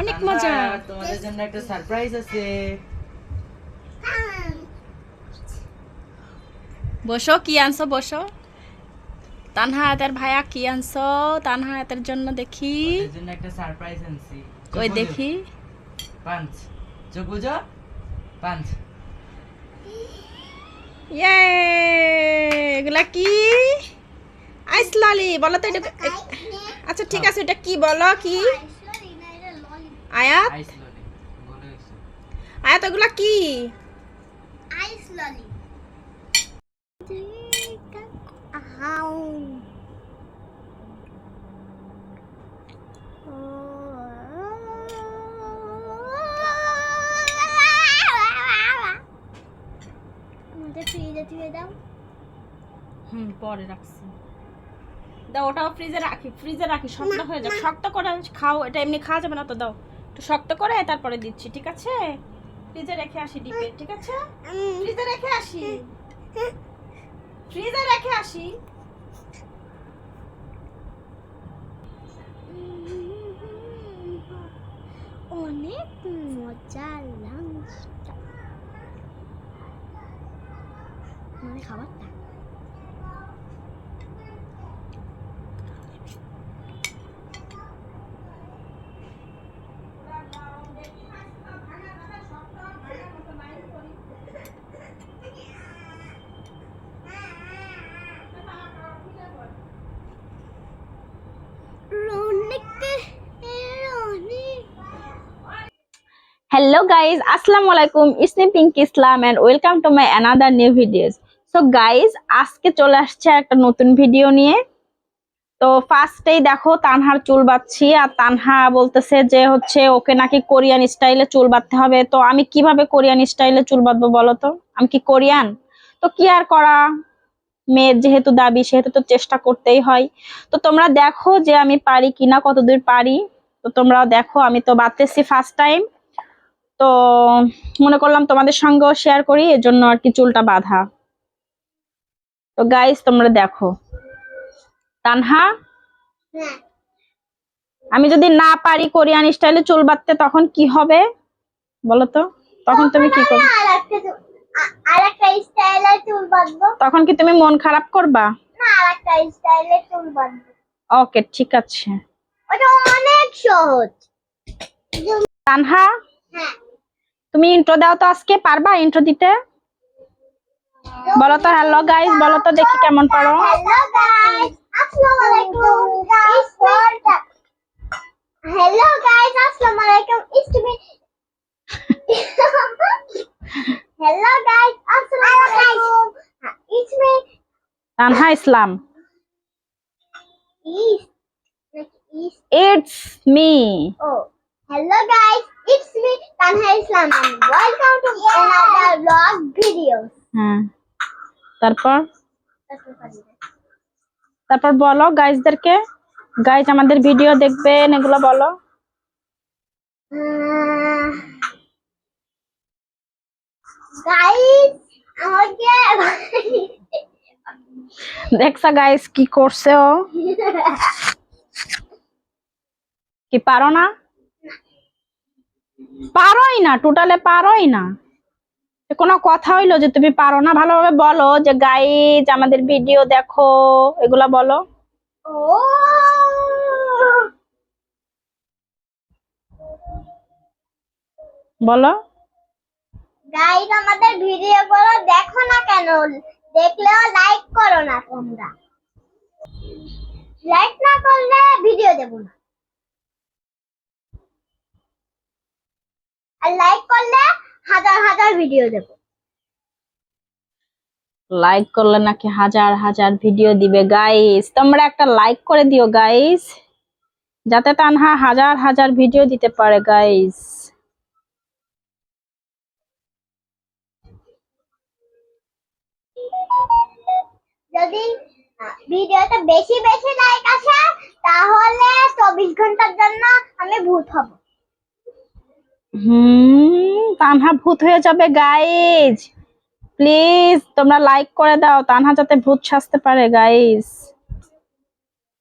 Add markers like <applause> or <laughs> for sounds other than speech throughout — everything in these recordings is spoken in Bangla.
অনেক মজা। তোমাদের জন্য একটা সারপ্রাইজ আছে। বসো কি আনছো বসো। তানহা এতের ভাইয়া কি আনছো? তানহা এতের জন্য দেখি। জন্য একটা সারপ্রাইজ আনছি। কই দেখি? পাঁচ চোখ বুঝো পাঁচ ইয়ে এগুলা কি? আইস লালি বলো তো এটা আচ্ছা ঠিক আছে এটা কি বলো? কি? আয়াত? আইস ললি বলে আয়াত এগুলা কি. হুম পরে রাখছি। দাও ওটাও ফ্রিজে রাখি ফ্রিজে রাখি শক্ত হয়ে যাক। শক্ত করে খাও এটা এমনি খাওয়া যাবে না তো দাও। একটু শক্ত করে, তারপরে দিচ্ছি, ঠিক আছে? ফ্রিজে রেখে আসি ডিপে, ঠিক আছে? ফ্রিজে রেখে আসি। ফ্রিজে রেখে আসি। অনেক মজা লাঞ্চটা মানে খাবারটা। হ্যালো গাইজ আসসালামু আলাইকুম ইসনি pink Islam and welcome to my another new videos so guys আজকে চলে আসছে একটা নতুন ভিডিও নিয়ে। তো ফার্স্টেই দেখো, তানহার চুল বাঁধছি, আর তানহা বলতেছে যে হচ্ছে ওকে নাকি কোরিয়ান স্টাইলে চুল বাঁধতে হবে। তো আমি কীভাবে কোরিয়ান স্টাইলে চুল বাঁধবো বলো তো? আমি কি কোরিয়ান? তো কি আর করা? মেয়ের যেহেতু দাবি, সেহেতু তো চেষ্টা করতেই হয়। তো তোমরা দেখো যে আমি পারি কিনা, কতদূর পারি? তো তোমরাও দেখো, আমি তো বাঁধতেছি ফার্স্ট টাইম তো মনে করলাম তোমাদের সঙ্গেও শেয়ার করি এর জন্য আর কি চুলটা বাঁধা। তো গাইস তোমরা দেখো। তানহা? হ্যাঁ। আমি যদি না পারি কোরিয়ান স্টাইলে চুল বাঁধতে তখন কি হবে? বলো তো। তখন তুমি কি করবে? তখন কি তুমি মন খারাপ করবা? ওকে ঠিক আছে। ওটা অনেক সহজ। তানহা? হ্যাঁ। তুমি ইন্ট্রো দাও তো আজকে পারবা ইন্ট্রো দিতে? বলো তো হ্যালো গাইস বলো তো দেখি কেমন পারো। হ্যালো গাইস আসসালামু আলাইকুম। হ্যালো গাইস আসসালামু আলাইকুম। ইটস মি হ্যালো গাইস আসসালামু আলাইকুম। It's me Tanha Islam. Is is it's me hello guys, it's me And welcome to another vlog video. হ্যাঁ। তারপর? তারপর বলো গাইজদেরকে গাইজ আমাদের ভিডিও দেখবেন এগুলো বলো। guys, আমাকে দেখছা গাইজ কি করছে ও? <laughs> কি পারো না? পারোই না, টোটালে পারোই না। কোনো কথা হইল যে তুমি পারো না? ভালোভাবে বলো যে গাইজ আমাদের ভিডিও দেখো। এগুলা বলো। বলো। Guys, আমাদের ভিডিও গুলো দেখো না কেন? দেখলেও লাইক করো না তোমরা। লাইক না করলে ভিডিও দেবো না। আর লাইক করলে হাজার হাজার ভিডিও দেবো। লাইক করলে নাকি হাজার হাজার ভিডিও দিবে গাইস তোমরা একটা লাইক করে দিও গাইস যাতে তানহা হাজার হাজার ভিডিও দিতে পারে গাইস যদি আহ, ভিডিওতে বেশি বেশি লাইক আসে তাহলে চব্বিশ ঘণ্টার জন্য আমি ভূত হব। হুম, তানহা ভূত হয়ে যাবে গাইজ প্লিজ তোমরা লাইক করে দাও। তানহা যাতে ভূত সাজতে পারে গাইজ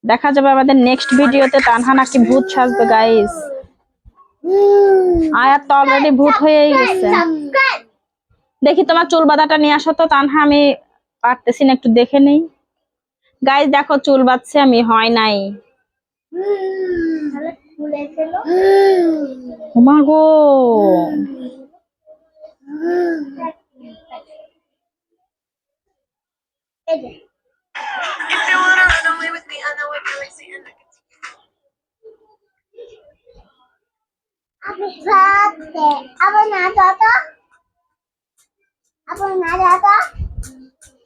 দেখা যাবে আমাদের নেক্সট ভিডিওতে তানহা নাকি ভূত সাজবে গাইজ আয়াত তো অলরেডি ভূত হয়েই গেছে। দেখি তোমার চুল বাঁধাটা নিয়ে আসো তো, তানহা, আমি পারতেছি না, একটু দেখে নেই। গাইজ দেখো চুল বাঁধছে, আমি হয় নাই। ওমা গো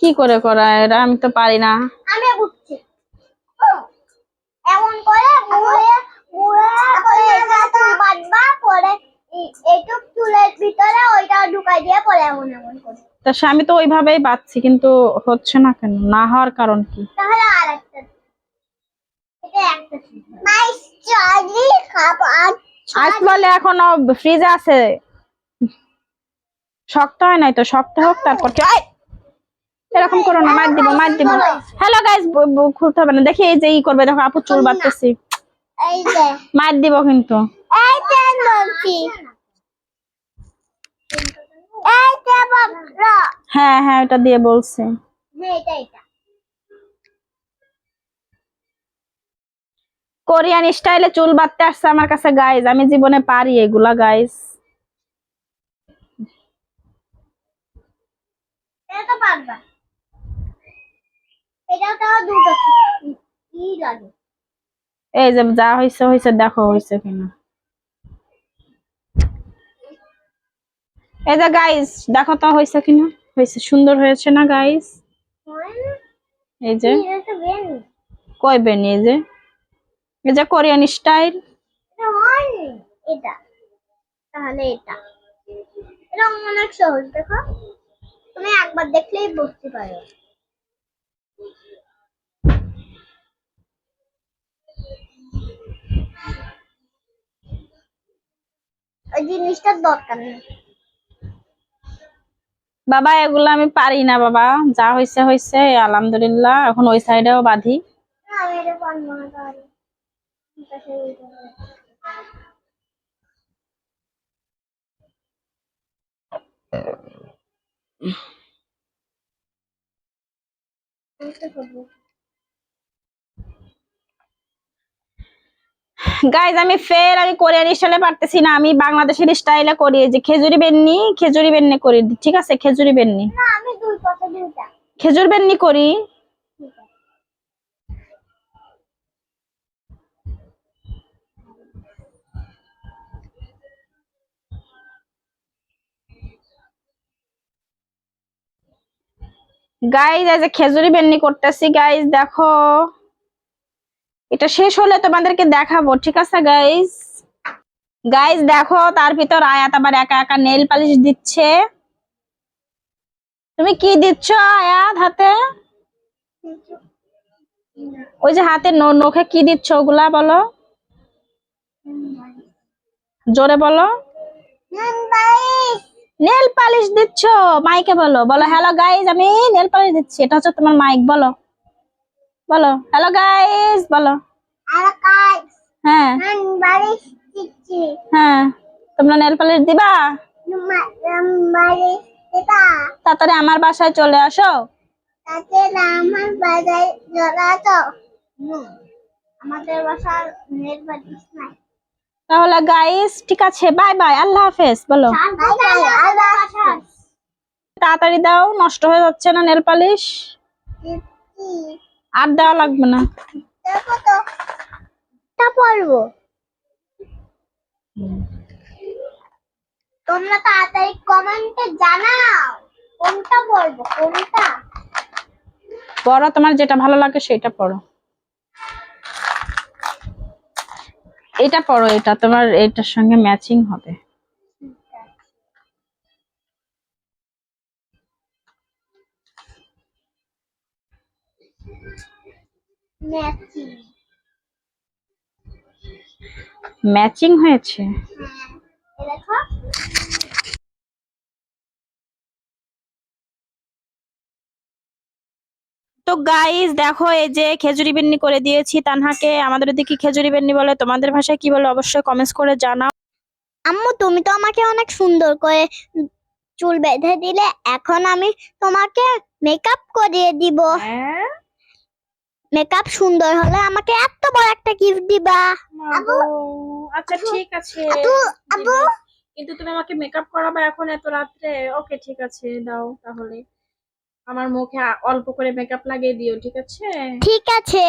কি করে করা এটা আমি তো পারি না আমি বুঝছি এমন করে তা সে আমি তো ওইভাবেই কিন্তু হচ্ছে না কেন? না হওয়ার কারণ কি? তাহলে আজ বলে এখনও ফ্রিজে আছে। শক্ত হয় নাই তো? শক্ত হোক তারপর কি এরকম করো না মার দিব মার দিব। হ্যালো গাইস খুলতে হবে না। দেখি এই যে ই করবে দেখো আপু চুল যে মার দিব কিন্তু। হ্যাঁ হ্যাঁ এটা দিয়ে বলছে। হ্যাঁ কোরিয়ান স্টাইলে চুল বাঁধতে আসছে আমার কাছে গাইজ আমি জীবনে পারি এগুলা গাইজ এটা তো দুটো কি লাগে। এই যে যা হয়েছে হয়েছে দেখো হয়েছে কিনা। এই যে গাইস দেখো তো হয়েছে কিনা। হয়েছে সুন্দর হয়েছে না গাইস এই যে। কই বেনি এই যে? এই যে কোরিয়ান স্টাইল। এটা তাহলে এটা এটা অনেক সহজ, দেখো। তুমি একবার দেখলেই বুঝতে পারো। ওই জিনিসটার দরকার নেই। বাবা এগুলো আমি পারি না বাবা। যা হয়েছে হয়েছে আলহামদুলিল্লাহ। এখন ওই সাইডেও বাঁধি। না, আমি এটা পারব না তাহলে পাশে ওইটা হবে। বুঝতে পারব। গাইজ আমি ফের আমি কোরিয়ান স্টাইলে পারতেছি না। আমি বাংলাদেশের স্টাইলে করি। এই যে খেজুরি বেননি খেজুরি বেননি করি। ঠিক আছে? খেজুরি বেননি। না আমি দুই কথা দুইটা খেজুর বেননি করি। গাইজ যে খেজুরি বেননি করতেছি। গাইজ দেখো। এটা শেষ হলে তোমাদেরকে দেখাবো, ঠিক আছে গাইজ গাইজ দেখো, তার ভিতর আয়াত আবার একা একা নেল পালিশ দিচ্ছে। তুমি কি দিচ্ছ আয়াত হাতে? ওই যে হাতে নখে কি দিচ্ছ ওগুলা বলো? জোরে বলো। নেল পালিশ দিচ্ছ মাইকে বলো। বলো হ্যালো গাইজ আমি নেল পালিশ দিচ্ছি। এটা হচ্ছে তোমার মাইক বলো। বলো। হ্যালো গাইস বলো। আর কাজ হ্যাঁ। নান বারিশ দিচ্ছি হ্যাঁ। তোমরা নেল পালিশ দিবা? বারিশ এটা তাড়াতাড়ি আমার বাসায় চলে আসো। তাতে আমার বাজার জলা তো। আমাদের বাসার নেট বারিশ নাই। তাহলে গাইস ঠিক আছে বাই বাই আল্লাহ হাফেজ বলো। আল্লাহ হাফেজ। তাড়াতাড়ি দাও নষ্ট হয়ে যাচ্ছে না নেল পালিশ আর দেওয়া লাগবে না। তোমরা তাড়াতাড়ি কমেন্টে জানাও কোনটা পড়ব কোনটা? পড়ো তোমার যেটা ভালো লাগে সেটা পড়ো এটা পড়ো এটা তোমার এটার সঙ্গে ম্যাচিং হবে। ম্যাচিং হয়েছে? হ্যাঁ এ দেখো তো গাইজ দেখো এই যে খেজুরি বেন্নি করে দিয়েছি তানহাকে। আমাদের দিকে খেজুরি বেন্নি বলে তোমাদের ভাষায় কি বলে অবশ্যই কমেন্টস করে জানাও। আম্মু তুমি তো আমাকে অনেক সুন্দর করে চুল বেঁধে দিলে এখন আমি তোমাকে মেকআপ করিয়ে দিব। হ্যাঁ? মেকআপ সুন্দর হলে আমাকে এত বড় একটা গিফট দিবা। আবু আচ্ছা ঠিক আছে। আবু, আবু। কিন্তু তুমি আমাকে মেকআপ করাবে এখন এত রাত্রে? ওকে ঠিক আছে দাও তাহলে। আমার মুখে অল্প করে মেকআপ লাগিয়ে দিও ঠিক আছে? ঠিক আছে।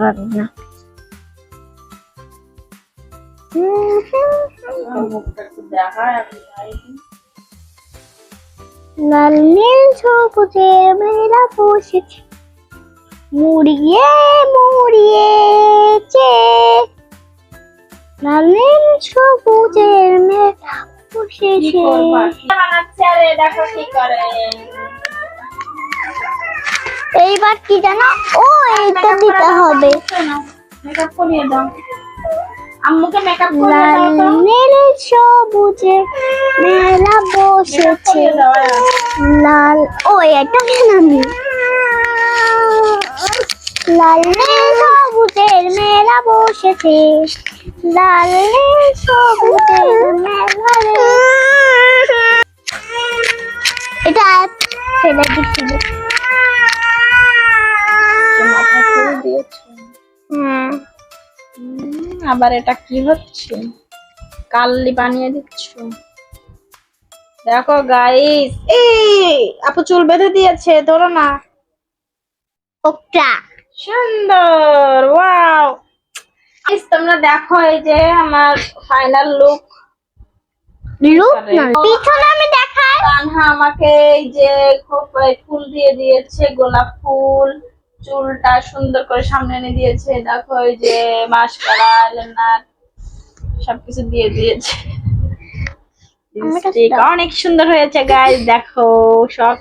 পারব না। লাল নীল সবুজের মেলা বসেছে। মুড়িয়ে মুড়িয়েছে লাল নীল সবুজের মেলা বসেছে। এইবার কি জানো? ও এইটা দিতে হবে। মেকআপ করিয়ে দাও। আম্মুকে মেকআপ লাল নীল সবুজে মেলা বসেছে। লাল ও এটা কেন আমি? লাল নীল সবুজের মেলা বসেছে। লাল নীল সবুজের মেলা এটা ফেলে দিচ্ছিল আবার এটা কি হচ্ছে? কাল্লি বানিয়ে দিচ্ছ। দেখো গাইস এই আপু চুল বেঁধে দিয়েছে ধরো না। সুন্দর ওয়াও তোমরা দেখো এই যে আমার ফাইনাল লুক লুক পিছনে আমি দেখাই। কানহা আমাকে এই যে ফুল দিয়ে দিয়েছে গোলাপ ফুল। চুলটা সুন্দর করে সামনে এনে দিয়েছে দেখো এই যে মাস্কারা আইলাইনার সবকিছু দিয়ে দিয়েছে। অনেক সুন্দর হয়েছে গাইস দেখো সব।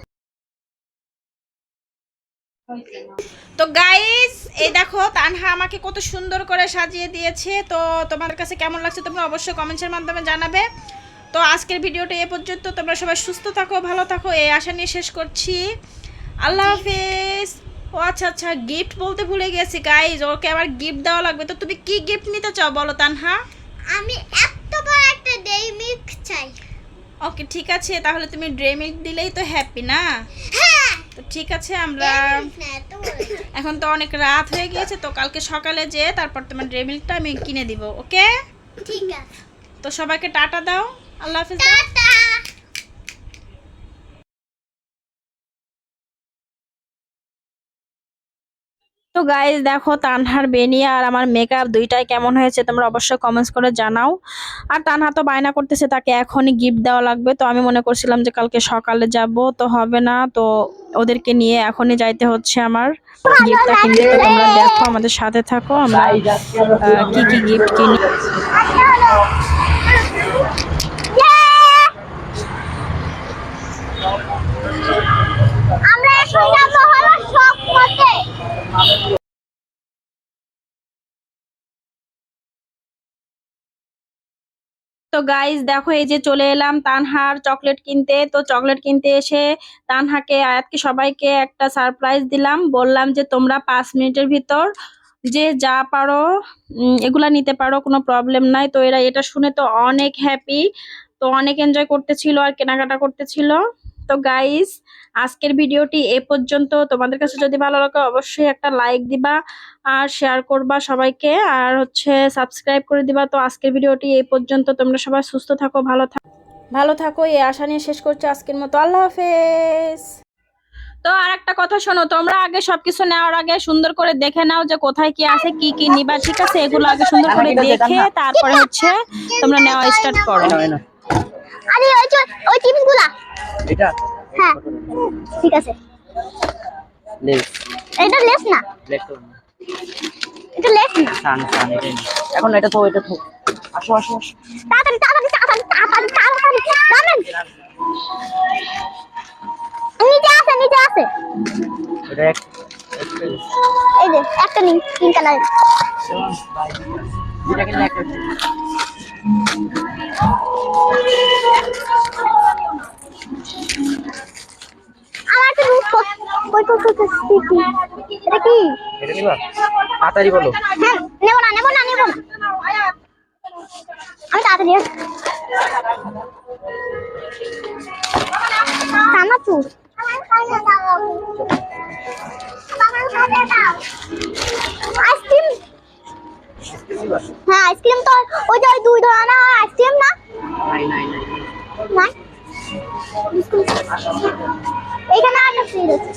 তো গাইস এই দেখো তানহা আমাকে কত সুন্দর করে সাজিয়ে দিয়েছে। তো তোমাদের কাছে কেমন লাগছে তোমরা অবশ্যই কমেন্টসের মাধ্যমে জানাবে। তো আজকের ভিডিওটা এ পর্যন্ত তোমরা সবাই সুস্থ থাকো ভালো থাকো এই আশা নিয়ে শেষ করছি। আল্লাহ হাফেজ। ও আচ্ছা আচ্ছা গিফট বলতে ভুলে গেছি গাইজ ওকে আবার গিফট দেওয়া লাগবে। তো তুমি কি গিফট নিতে চাও বলো তানহা? আমি এত বড় একটা ডেই মিল্ক চাই। ওকে ঠিক আছে তাহলে তুমি ড্রে মিল্ক দিলেই তো হ্যাপি না? হ্যাঁ। তো ঠিক আছে আমরা এখন তো অনেক রাত হয়ে গিয়েছে তো কালকে সকালে যেয়ে তারপর তোমার ড্রে মিল্কটা আমি কিনে দিব ওকে? ঠিক আছে। তো সবাইকে টাটা দাও আল্লাহ হাফেজ তো গাইজ দেখো তানহার বেনিয়া আর আমার মেকআপ দুইটাই কেমন হয়েছে তোমরা অবশ্যই কমেন্টস করে জানাও। আর তানহা তো বায়না করতেছে, তাকে এখনই গিফট দেওয়া লাগবে। তো আমি মনে করছিলাম যে কালকে সকালে যাব, তো হবে না। তো ওদেরকে নিয়ে এখনই যাইতে হচ্ছে আমার। গিফটটা কিনতে। তো তোমরা দেখো, আমাদের সাথে থাকো। আমরা কি কি গিফট কিনি আমরা এখন যাব হলো শপ মতে তো গাইজ দেখো এই যে চলে এলাম তানহার চকলেট কিনতে। তো চকলেট কিনতে এসে তানহাকে, আয়াতকে সবাইকে একটা সারপ্রাইজ দিলাম। বললাম যে, তোমরা পাঁচ মিনিটের ভিতর যে যা পারো এগুলা নিতে পারো, কোনো প্রবলেম নাই। তো এরা এটা শুনে তো অনেক হ্যাপি তো অনেক এনজয় করতেছিল আর কেনাকাটা করতেছিল। তো গাইস আজকের ভিডিওটি এ পর্যন্ত। তোমাদের কাছে যদি ভালো লাগে অবশ্যই একটা লাইক দিবা আর শেয়ার করবা সবাইকে। আর হচ্ছে সাবস্ক্রাইব করে দিবা। তো আজকের ভিডিওটি এই পর্যন্ত। তোমরা সবাই সুস্থ থাকো ভালো থাকো। ভালো থাকো এই আশা নিয়ে শেষ করছি আজকের মতো। আল্লাহ হাফেজ। তো আর একটা কথা শোনো তোমরা আগে সবকিছু নেওয়ার আগে সুন্দর করে দেখে নাও যে কোথায় কি আছে কি কি নিবা ঠিক আছে? এগুলো আগে সুন্দর করে দেখে তারপরে হচ্ছে তোমরা নেওয়া স্টার্ট করো। আরে ওই ওই টিপসগুলা এটা? হ্যাঁ ঠিক আছে। লেস। এটা লেস না? এটা লেস না? সান সান এটা এখন এটা তো এটা তো আসো আসো তাড়াতাড়ি তাড়াতাড়ি তাড়াতাড়ি তাড়াতাড়ি তাড়াতাড়ি নিচে আছে নিচে আছে। এটা এক এই যে একটা নিন তিন কালার এটা কি? এটা নিবা? তাড়াতাড়ি বলো। হ্যাঁ নেব না নেব না নেব না। আমি তাড়াতাড়ি আসছি। ওই যে ওই দুই ধরনের আইসক্রিম না? নাই এইখানে একটা ফ্রিজ আছে।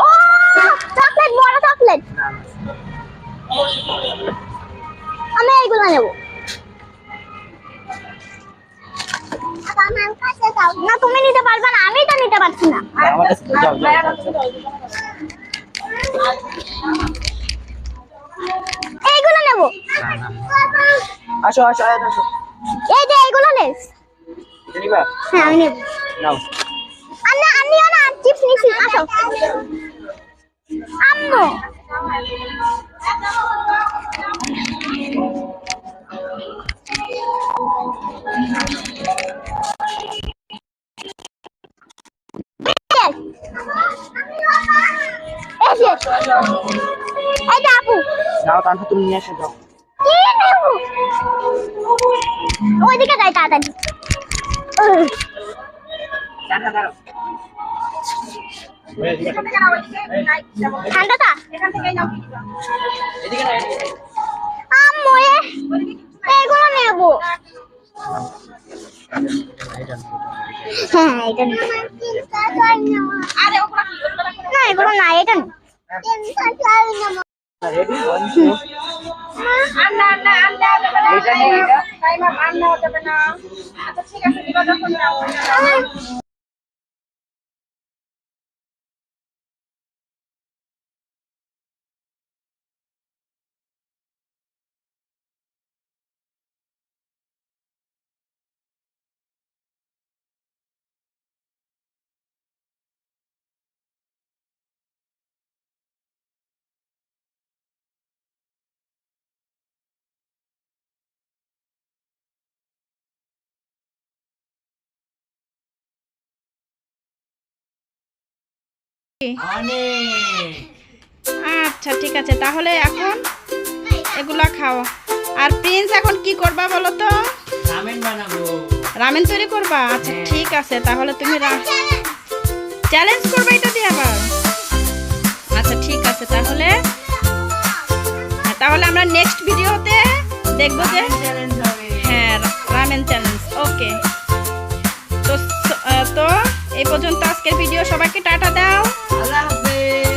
ও চকলেট চকলেট বড় চকলেট আমি এইগুলো নেব। না তুমি নিতে পারবে না আমি তো নিতে পারছি না আমার কাছে তো যাও, যাও, যাও। এইগুলো নেব আসো আসো আসো, আসো। এই যে এইগুলো নেস। নিবা? হ্যাঁ আমি নেব। নাও। আন্না আন্নিও না চিপস নিছি আসো। আম্মু। এই যে আপু। নাও তানহা তুমি নিয়ে এসে যাও। তাড়াতাড়ি। এদিকে আম্মু এ এগুলো নেব। হ্যাঁ এটা না এগুলো না এটা নেব। রেডি ওয়ান টু এইটা নেই এটা অনেক আচ্ছা ঠিক আছে তাহলে এখন এগুলা খাও। আর প্রিন্স এখন কি করবা বলো তো? রামেন বানাবো। রামেন তৈরি করবা? আচ্ছা হ্যাঁ। ঠিক আছে তাহলে তুমি চ্যালেঞ্জ করবে এটা দিয়ে আবার। আচ্ছা ঠিক আছে তাহলে হ্যাঁ, তাহলে আমরা নেক্সট ভিডিওতে দেখব যে হ্যাঁ রামেন চ্যালেঞ্জ ওকে তো তো এই পর্যন্ত আজকের ভিডিও সবাইকে টাটা দাও। আল্লাহ হাফেজ।